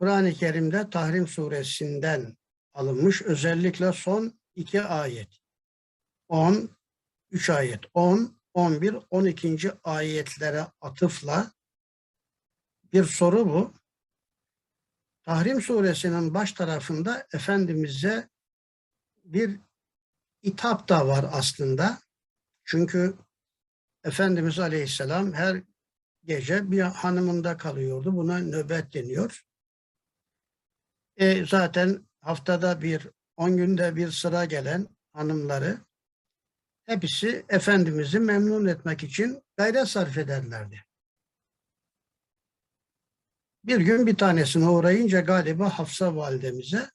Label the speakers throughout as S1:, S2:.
S1: Kur'an-ı Kerim'de Tahrim suresinden alınmış. Özellikle son iki ayet. 10, 3 ayet. 10, 11, 12. ayetlere atıfla bir soru bu. Tahrim suresinin baş tarafında Efendimiz'e bir itap da var aslında. Çünkü Efendimiz Aleyhisselam her gece bir hanımında kalıyordu. Buna nöbet deniyor. E, zaten haftada bir, on günde bir sıra gelen hanımları hepsi Efendimiz'i memnun etmek için gayret sarf ederlerdi. Bir gün bir tanesine uğrayınca galiba Hafsa validemize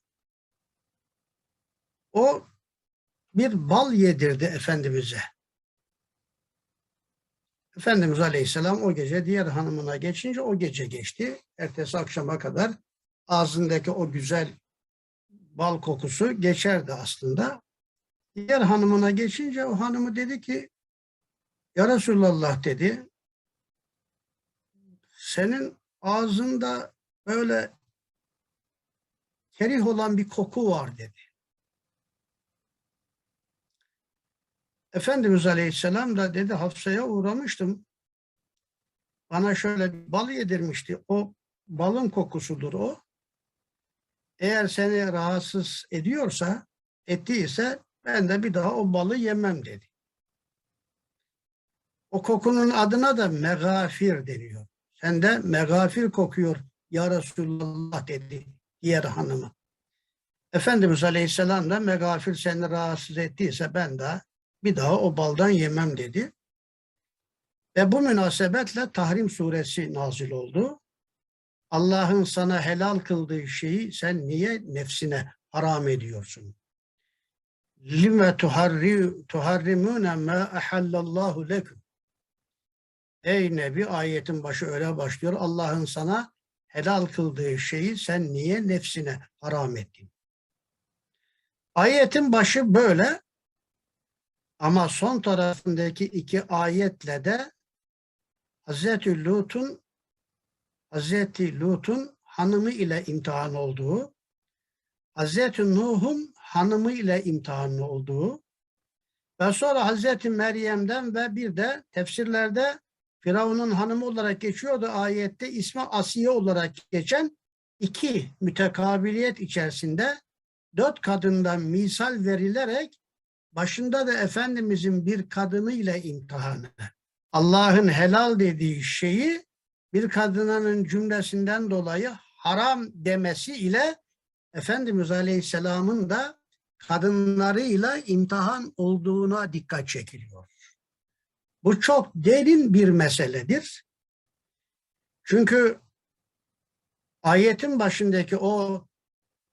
S1: o bir bal yedirdi Efendimiz'e. Efendimiz Aleyhisselam o gece diğer hanımına geçince o gece geçti. Ertesi akşama kadar ağzındaki o güzel bal kokusu geçerdi aslında. Diğer hanımına geçince o hanımı dedi ki Ya Resulallah dedi senin ağzında böyle kerih olan bir koku var dedi. Efendimiz Aleyhisselam da dedi Hafsa'ya uğramıştım. Bana şöyle bal yedirmişti. O balın kokusudur o. Eğer seni rahatsız ediyorsa, ettiyse ben de bir daha o balı yemem dedi. O kokunun adına da megafir deniyor. Sende megafir kokuyor ya Resulallah dedi diğer hanımı. Efendimiz Aleyhisselam da megafir seni rahatsız ettiyse ben de bir daha o baldan yemem dedi. Ve bu münasebetle Tahrim suresi nazil oldu. Allah'ın sana helal kıldığı şeyi sen niye nefsine haram ediyorsun? Lime tuharrimune ma ahallallahu lekum. Ey Nebi ayetin başı öyle başlıyor. Allah'ın sana helal kıldığı şeyi sen niye nefsine haram ettin? Ayetin başı böyle ama son tarafındaki iki ayetle de Hazreti Lut'un Hazreti Lut'un hanımı ile imtihan olduğu, Hazreti Nuh'un hanımı ile imtihan olduğu ve sonra Hazreti Meryem'den ve bir de tefsirlerde Firavun'un hanımı olarak geçiyordu ayette ismi Asiye olarak geçen iki mütekabiliyet içerisinde dört kadından misal verilerek başında da Efendimizin bir kadını ile imtihanı. Allah'ın helal dediği şeyi bir kadının cümlesinden dolayı haram demesi ile Efendimiz Aleyhisselam'ın da kadınlarıyla imtihan olduğuna dikkat çekiliyor. Bu çok derin bir meseledir. Çünkü ayetin başındaki o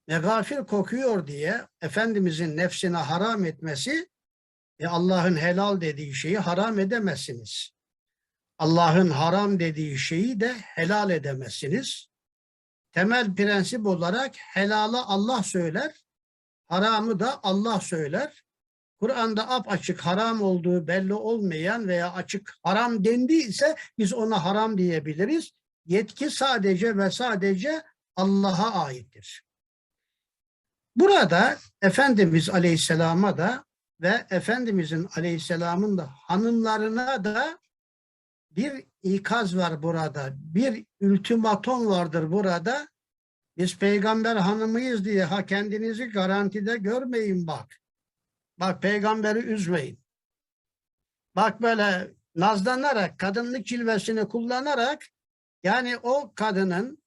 S1: megafir kokuyor diye Efendimizin nefsine haram etmesi e Allah'ın helal dediği şeyi haram edemezsiniz. Allah'ın haram dediği şeyi de helal edemezsiniz. Temel prensip olarak helalı Allah söyler, haramı da Allah söyler. Kur'an'da ap açık haram olduğu belli olmayan veya açık haram dendiyse biz ona haram diyebiliriz. Yetki sadece ve sadece Allah'a aittir. Burada Efendimiz Aleyhisselam'a da ve Efendimizin Aleyhisselam'ın da hanımlarına da bir ikaz var burada. Bir ultimatom vardır burada. Biz peygamber hanımıyız diye ha kendinizi garantide görmeyin bak. Bak peygamberi üzmeyin. Bak böyle nazlanarak, kadınlık cilvesini kullanarak yani o kadının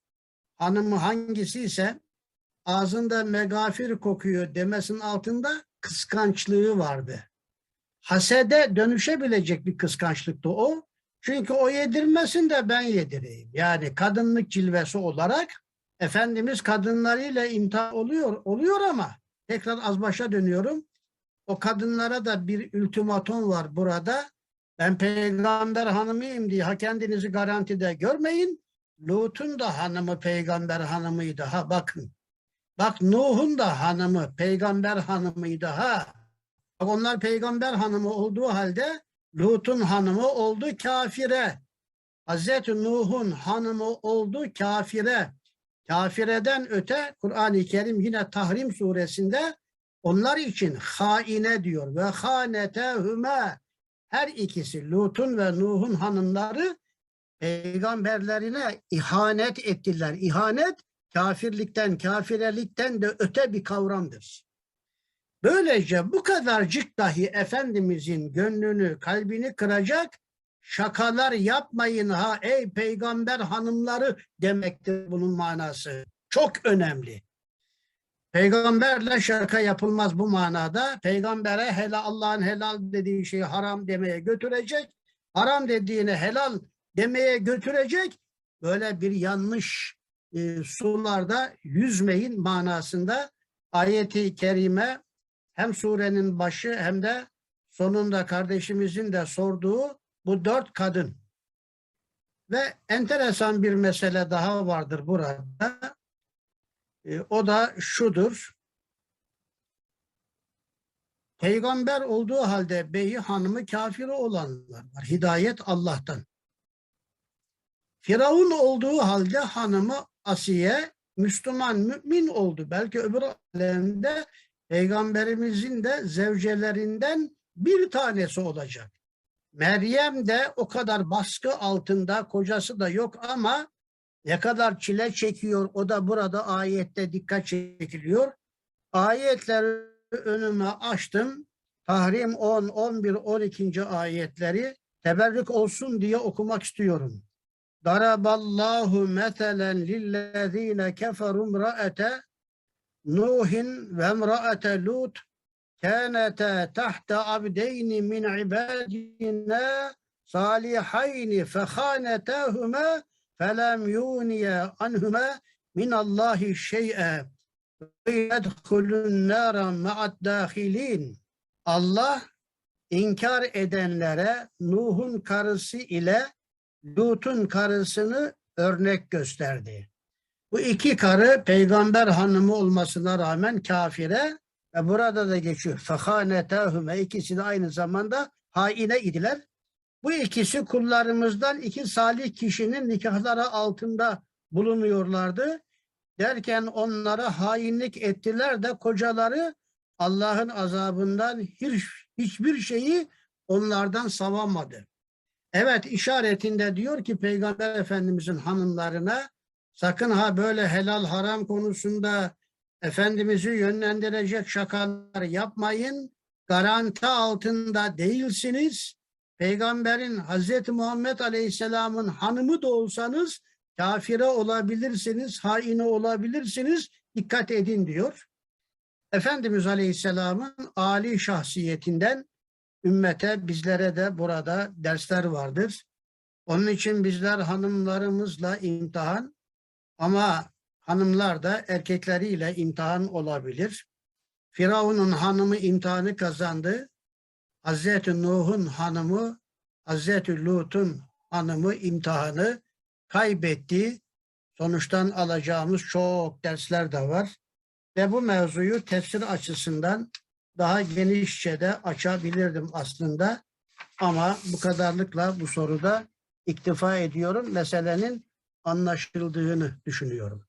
S1: hanımı hangisi ise ağzında megafir kokuyor demesinin altında kıskançlığı vardı. Hasede dönüşebilecek bir kıskançlıktı o. Çünkü o yedirmesin de ben yedireyim. Yani kadınlık cilvesi olarak Efendimiz kadınlarıyla imtihan oluyor, oluyor ama tekrar az başa dönüyorum. O kadınlara da bir ultimatom var burada. Ben peygamber hanımıyım diye ha kendinizi garantide görmeyin. Lut'un da hanımı peygamber hanımıydı ha bakın. Bak Nuh'un da hanımı peygamber hanımıydı ha. Bak onlar peygamber hanımı olduğu halde Lut'un hanımı oldu kafire. Hazreti Nuh'un hanımı oldu kafire. Kafireden öte Kur'an-ı Kerim yine Tahrim suresinde onlar için haine diyor ve hanetehüme her ikisi Lut'un ve Nuh'un hanımları peygamberlerine ihanet ettiler. İhanet kafirlikten, kafirelikten de öte bir kavramdır. Böylece bu kadarcık dahi Efendimizin gönlünü, kalbini kıracak şakalar yapmayın ha ey peygamber hanımları demektir bunun manası. Çok önemli. Peygamberle şaka yapılmaz bu manada. Peygambere helal Allah'ın helal dediği şeyi haram demeye götürecek. Haram dediğini helal demeye götürecek. Böyle bir yanlış e, sularda yüzmeyin manasında ayeti kerime hem surenin başı hem de sonunda kardeşimizin de sorduğu bu dört kadın. Ve enteresan bir mesele daha vardır burada. E, o da şudur. Peygamber olduğu halde beyi hanımı kafiri olanlar var. Hidayet Allah'tan. Firavun olduğu halde hanımı Asiye Müslüman, mümin oldu. Belki öbür alemde peygamberimizin de zevcelerinden bir tanesi olacak. Meryem de o kadar baskı altında, kocası da yok ama ne kadar çile çekiyor o da burada ayette dikkat çekiliyor. Ayetleri önüme açtım. Tahrim 10, 11, 12. ayetleri teberrük olsun diye okumak istiyorum. Daraballahu meselen lillezine keferu imraate Nuhin ve imraate Lut كانتا تحت عبدين من عبادنا صالحين فخانتاهما فلم يغنيا عنهما من الله شيئا ويدخل النار مع الداخلين Allah inkar edenlere Nuh'un karısı ile Lut'un karısını örnek gösterdi. Bu iki karı peygamber hanımı olmasına rağmen kafire ve burada da geçiyor. Fehanetahüme ikisi de aynı zamanda haine idiler. Bu ikisi kullarımızdan iki salih kişinin nikahları altında bulunuyorlardı. Derken onlara hainlik ettiler de kocaları Allah'ın azabından hiç, hiçbir şeyi onlardan savamadı. Evet işaretinde diyor ki Peygamber Efendimizin hanımlarına sakın ha böyle helal haram konusunda Efendimiz'i yönlendirecek şakalar yapmayın. Garanti altında değilsiniz. Peygamberin Hazreti Muhammed Aleyhisselam'ın hanımı da olsanız kafire olabilirsiniz, haine olabilirsiniz. Dikkat edin diyor. Efendimiz Aleyhisselam'ın âli şahsiyetinden ümmete, bizlere de burada dersler vardır. Onun için bizler hanımlarımızla imtihan ama hanımlar da erkekleriyle imtihan olabilir. Firavun'un hanımı imtihanı kazandı. Hazreti Nuh'un hanımı, Hazreti Lut'un hanımı imtihanı kaybetti. Sonuçtan alacağımız çok dersler de var. Ve bu mevzuyu tefsir açısından daha genişçe de açabilirdim aslında. Ama bu kadarlıkla bu soruda iktifa ediyorum. Meselenin anlaşıldığını düşünüyorum.